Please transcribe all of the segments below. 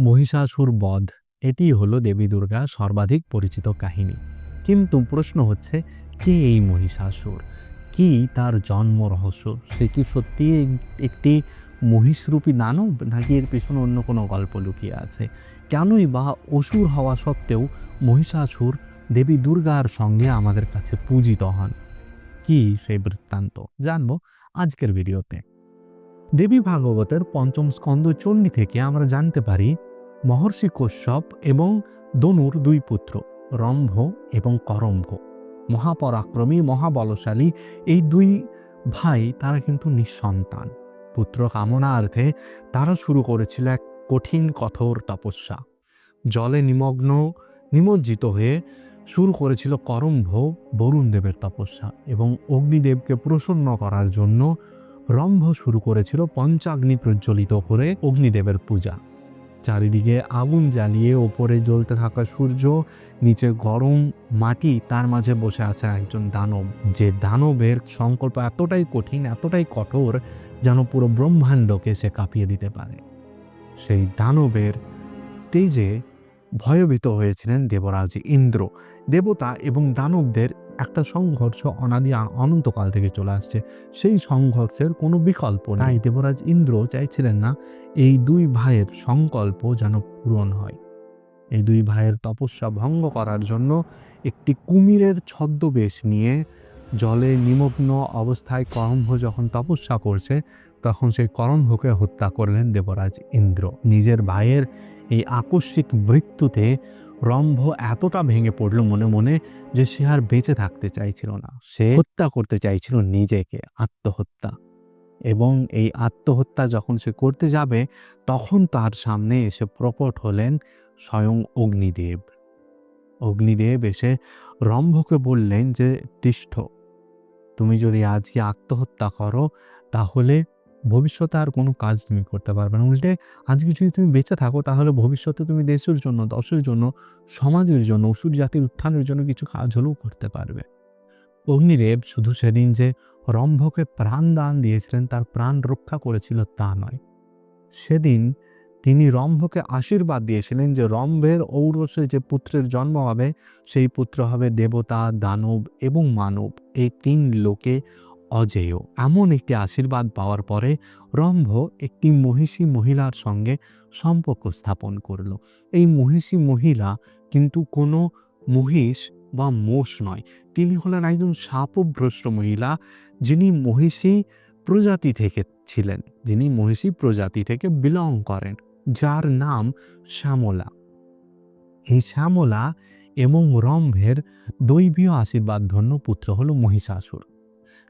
মহিষাসুর বধ, এটি হলো দেবী দুর্গা সর্বাধিক পরিচিত কাহিনী। কিন্তু প্রশ্ন হচ্ছে, কে এই মহিষাসুর? কি তার জন্ম রহস্য? সে কি সত্যি একটি মহিষরূপী দানব, নাকি এর পেছনে অন্য কোনো গল্প লুকিয়ে আছে? কেনই বা অসুর হওয়া সত্ত্বেও মহিষাসুর দেবী দুর্গার সঙ্গে আমাদের কাছে পূজিত হন। কি সেই বৃত্তান্ত? জানব আজকের ভিডিওতে। দেবী ভাগবতের পঞ্চম স্কন্দ চণ্ডী থেকে আমরা জানতে পারি মহর্ষি কশ্যপ এবং দনুর দুই পুত্র, রম্ভ এবং করম্ভ। মহাপরাক্রমী, মহাবলশালী এই দুই ভাই তারা কিন্তু নিঃসন্তান। পুত্র কামনার্থে তারা শুরু করেছিল এক কঠিন কঠোর তপস্যা। জলে নিমগ্ন, নিমজ্জিত হয়ে শুরু করেছিল করম্ভ বরুণ দেবের তপস্যা এবং অগ্নিদেবকে প্রসন্ন করার জন্য রম্ভ শুরু করেছিল পঞ্চাগ্নি প্রজ্বলিত করে অগ্নিদেবের পূজা। চারিদিকে আগুন জ্বালিয়ে ওপরে জ্বলতে থাকা সূর্য, নিচে গরম মাটি, তার মাঝে বসে আছে একজন দানব। যে দানবের সংকল্প এতটাই কঠিন, এতটাই কঠোর, যেন পুরো ব্রহ্মাণ্ডকে সে কাঁপিয়ে দিতে পারে। সেই দানবের তেজে ভয়ভীত হয়েছিলেন দেবরাজ ইন্দ্র। দেবতা এবং দানবদের একটা সংঘর্ষ অনাদি অনন্তকাল থেকে চলে আসছে। সেই সংঘর্ষের কোনো বিকল্প নাই। দেবরাজ ইন্দ্র চাইছিলেন না এই দুই ভাইয়ের সংকল্প যেন পূরণ হয়। এই দুই ভাইয়ের তপস্যা ভঙ্গ করার জন্য একটি কুমিরের ছদ্মবেশ নিয়ে জলে নিমগ্ন অবস্থায় করম্ভ যখন তপস্যা করছে, তখন সেই করম্ভকে হত্যা করলেন দেবরাজ ইন্দ্র। নিজের ভাইয়ের এই আকস্মিক মৃত্যুতে রম্ভ এতটা ভেঙে পড়ল মনে মনে যে সে আর বেঁচে থাকতে চাইছিল না। সে হত্যা করতে চাইছিল নিজেকে, আত্মহত্যা। এবং এই আত্মহত্যা যখন সে করতে যাবে, তখন তার সামনে এসে প্রকট হলেন স্বয়ং অগ্নিদেব। অগ্নিদেব এসে রম্ভকে বললেন যে, তিষ্ঠ, তুমি যদি আজকে আত্মহত্যা করো, তাহলে ভবিষ্যতে আর কোনো কাজ তুমি করতে পারবে না। উল্টে আজকে যদি তুমি বেঁচে থাকো, তাহলে ভবিষ্যতে তুমি দেশের জন্য, দশের জন্য, সমাজের জন্য অসুর জাতির উত্থানের জন্য কিছু কাজ হলেও করতে পারবে। অগ্নিদেব শুধু সেদিন যে রম্ভকে প্রাণ দান দিয়েছিলেন, তার প্রাণ রক্ষা করেছিল তা নয়। সেদিন তিনি রম্ভকে আশীর্বাদ দিয়েছিলেন যে রম্ভের ঔরসে যে পুত্রের জন্ম হবে, সেই পুত্র হবে দেবতা, দানব এবং মানব। এই তিন লোকে অজেয়। এমন একটি আশীর্বাদ পাওয়ার পরে রম্ভ একটি মহিষী মহিলার সঙ্গে সম্পর্ক স্থাপন করল। এই মহিষী মহিলা কিন্তু কোনো মহিষ বা মোষ নয়। তিনি হলেন একজন শাপভ্রষ্ট মহিলা যিনি মহিষী প্রজাতি থেকে ছিলেন। যিনি মহিষী প্রজাতি থেকে বিলং করেন, যার নাম শ্যামলা। এই শ্যামলা এবং রম্ভের দৈবীয় আশীর্বাদ ধন্য পুত্র হল মহিষাসুর।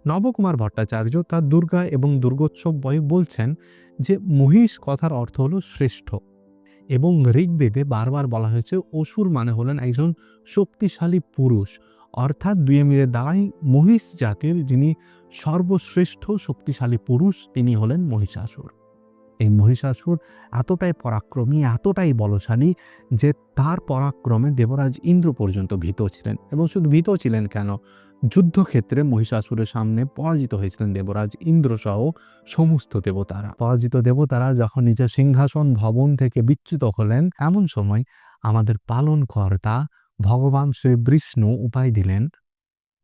নবকুমার ভট্টাচার্য তার দুর্গা এবং দুর্গোৎসব বই বলছেন যে মহিষ কথার অর্থ হলো শ্রেষ্ঠ এবং ঋগ্বেদে বারবার বলা হয়েছে অসুর মানে হলেন একজন শক্তিশালী পুরুষ। অর্থাৎ দুয়ে মিলে দাঁড়াই মহিষ জাতির যিনি সর্বশ্রেষ্ঠ শক্তিশালী পুরুষ, তিনি হলেন মহিষাসুর। এই মহিষাসুর এতটাই পরাক্রমী, এতটাই বলশালী যে তার পরাক্রমে দেবরাজ ইন্দ্র পর্যন্ত ভীত ছিলেন এবং শুধু ভীত ছিলেন কেন? যুদ্ধক্ষেত্রে মহিষাসুরের সামনে পরাজিত হয়েছিলেন দেবরাজ ইন্দ্র সহ সমস্ত দেবতারা। পরাজিত দেবতারা যখন নিজের সিংহাসন ভবন থেকে বিচ্যুত হলেন, এমন সময় আমাদের পালন কর্তা ভগবান শ্রী বিষ্ণু উপায় দিলেন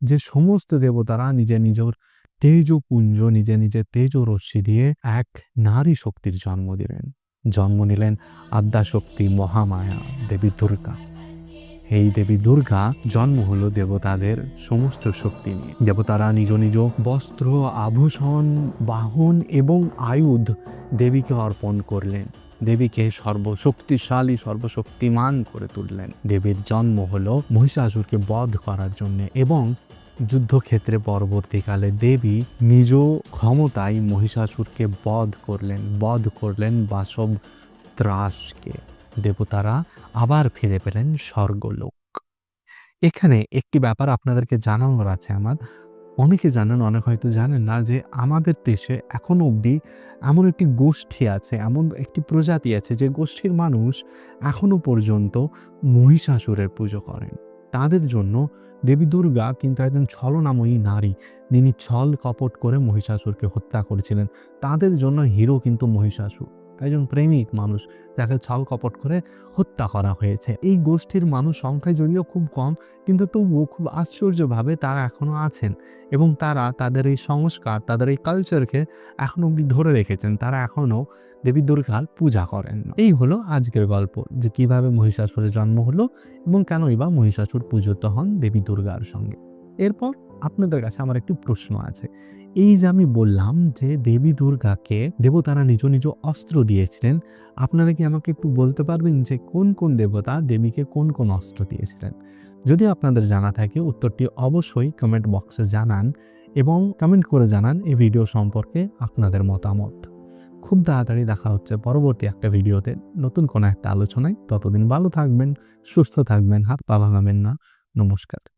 যে সমস্ত দেবতারা নিজের নিজের তেজপুঞ্জ নিজে নিজে তেজ রশ্মি দিয়ে এক নারী শক্তির জন্ম দিলেন। জন্ম নিলেন আদ্যাশক্তি মহামায়া দেবী দুর্গা। এই দেবী দুর্গা জন্ম হলো দেবতাদের সমস্ত শক্তি নিয়ে। দেবতারা নিজ নিজ বস্ত্র, আভূষণ, বাহন এবং আয়ুধ দেবীকে অর্পণ করলেন। দেবীকে সর্বশক্তিশালী, সর্বশক্তিমান করে তুললেন। দেবীর জন্ম হলো মহিষাসুরকে বধ করার জন্য এবং যুদ্ধক্ষেত্রে পরবর্তীকালে দেবী নিজ ক্ষমতায় মহিষাসুরকে বধ করলেন বধ করলেন বাসব ত্রাসকে। দেবতারা আবার ফিরে পেলেন স্বর্গলোক। এখানে একটি ব্যাপার আপনাদেরকে জানানোর আছে আমার। অনেকে জানেন, অনেক হয়তো জানেন না যে আমাদের দেশে এখনও অবধি এমন একটি গোষ্ঠী আছে, এমন একটি প্রজাতি আছে যে গোষ্ঠীর মানুষ এখনও পর্যন্ত মহিষাসুরের পুজো করেন। তাদের জন্য দেবী দুর্গা কিন্তু একজন ছলনাময়ী নারী। যিনি ছল কপট করে মহিষাসুরকে হত্যা করেছিলেন। তাদের জন্য হিরো কিন্তু মহিষাসুর। একজন প্রেমিক মানুষ যাকে ছল কপট করে হত্যা করা হয়েছে। এই গোষ্ঠীর মানুষ সংখ্যায় যদিও খুব কম, কিন্তু তবুও খুব আশ্চর্যভাবে তারা এখনও আছেন এবং তারা তাদের এই সংস্কার, তাদের এই কালচারকে এখন অবধি ধরে রেখেছেন। তারা এখনও দেবী দুর্গার পূজা করেন এই হলো আজকের গল্প যে কীভাবে মহিষাসুরের জন্ম হলো এবং কেনই বা মহিষাসুর পূজিত হন দেবী দুর্গার সঙ্গে। এরপর আপনাদের কাছে আমার একটি প্রশ্ন আছে। এই যে আমি বললাম যে দেবী দুর্গাকে দেবতারা নিজ নিজ অস্ত্র দিয়েছিলেন, আপনারা কি আমাকে একটু বলতে পারবেন যে কোন কোন দেবতা দেবীকে কোন কোন অস্ত্র দিয়েছিলেন? যদি আপনাদের জানা থাকে উত্তরটি অবশ্যই কমেন্ট বক্সে জানান এবং কমেন্ট করে জানান এই ভিডিও সম্পর্কে আপনাদের মতামত। খুব তাড়াতাড়ি দেখা হচ্ছে পরবর্তী একটা ভিডিওতে। নতুন কোনো একটা আলোচনায়। ততদিন ভালো থাকবেন, সুস্থ থাকবেন, হাত পা ভাঙাবেন না। নমস্কার।